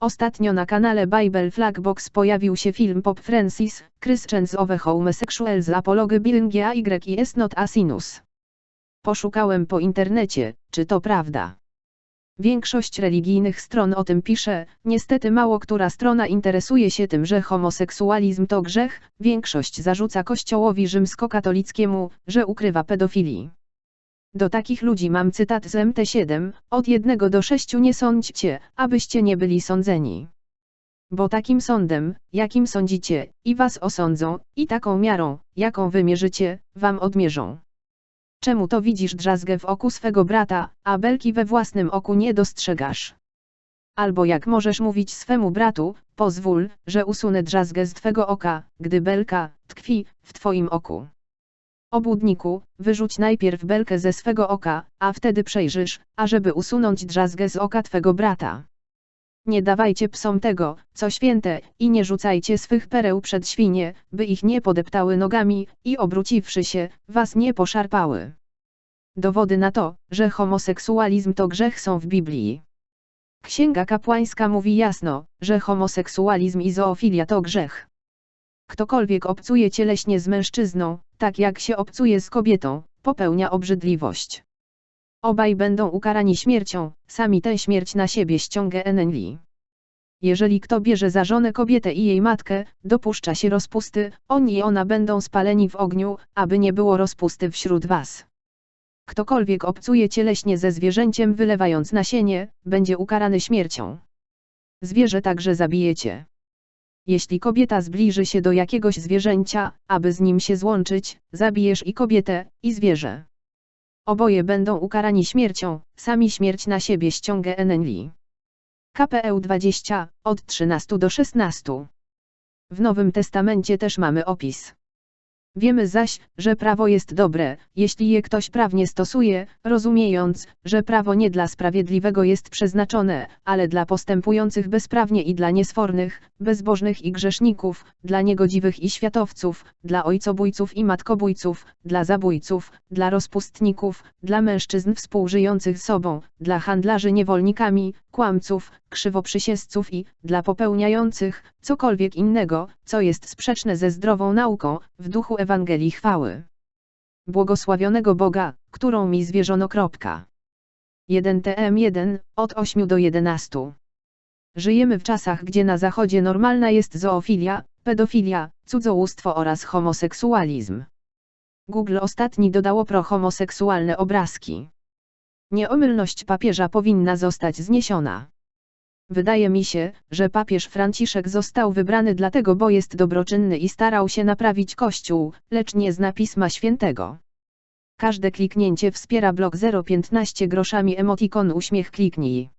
Ostatnio na kanale Bible Flagbox pojawił się film Pop Francis, Christians of a Homosexuals Apology Billing Y is not a sinus. Poszukałem po internecie, czy to prawda. Większość religijnych stron o tym pisze, niestety mało która strona interesuje się tym, że homoseksualizm to grzech, większość zarzuca kościołowi rzymskokatolickiemu, że ukrywa pedofilii. Do takich ludzi mam cytat z MT7, od 1 do 6 nie sądźcie, abyście nie byli sądzeni. Bo takim sądem, jakim sądzicie, i was osądzą, i taką miarą, jaką wymierzycie, wam odmierzą. Czemu to widzisz drzazgę w oku swego brata, a belki we własnym oku nie dostrzegasz? Albo jak możesz mówić swemu bratu, pozwól, że usunę drzazgę z twego oka, gdy belka tkwi w twoim oku. Obłudniku, wyrzuć najpierw belkę ze swego oka, a wtedy przejrzysz, ażeby usunąć drzazgę z oka twego brata. Nie dawajcie psom tego, co święte, i nie rzucajcie swych pereł przed świnie, by ich nie podeptały nogami, i obróciwszy się, was nie poszarpały. Dowody na to, że homoseksualizm to grzech są w Biblii. Księga kapłańska mówi jasno, że homoseksualizm i zoofilia to grzech. Ktokolwiek obcuje cieleśnie z mężczyzną, tak jak się obcuje z kobietą, popełnia obrzydliwość. Obaj będą ukarani śmiercią, sami tę śmierć na siebie ściągę enenli. Jeżeli kto bierze za żonę kobietę i jej matkę, dopuszcza się rozpusty, oni i ona będą spaleni w ogniu, aby nie było rozpusty wśród was. Ktokolwiek obcuje cieleśnie ze zwierzęciem wylewając nasienie, będzie ukarany śmiercią. Zwierzę także zabijecie. Jeśli kobieta zbliży się do jakiegoś zwierzęcia, aby z nim się złączyć, zabijesz i kobietę, i zwierzę. Oboje będą ukarani śmiercią, sami śmierć na siebie ściągę enenli. KPE 20, od 13 do 16. W Nowym Testamencie też mamy opis. Wiemy zaś, że prawo jest dobre, jeśli je ktoś prawnie stosuje, rozumiejąc, że prawo nie dla sprawiedliwego jest przeznaczone, ale dla postępujących bezprawnie i dla niesfornych, bezbożnych i grzeszników, dla niegodziwych i światowców, dla ojcobójców i matkobójców, dla zabójców, dla rozpustników, dla mężczyzn współżyjących z sobą, dla handlarzy niewolnikami, kłamców, krzywoprzysięzców i, dla popełniających, cokolwiek innego, co jest sprzeczne ze zdrową nauką, w duchu Ewangelii chwały. Błogosławionego Boga, którą mi zwierzono. 1 TM1, od 8 do 11. Żyjemy w czasach, gdzie na zachodzie normalna jest zoofilia, pedofilia, cudzołóstwo oraz homoseksualizm. Google ostatni dodało pro-homoseksualne obrazki. Nieomylność papieża powinna zostać zniesiona. Wydaje mi się, że papież Franciszek został wybrany dlatego, bo jest dobroczynny i starał się naprawić Kościół, lecz nie zna Pisma Świętego. Każde kliknięcie wspiera blok 0,15 groszami emotikon uśmiech kliknij.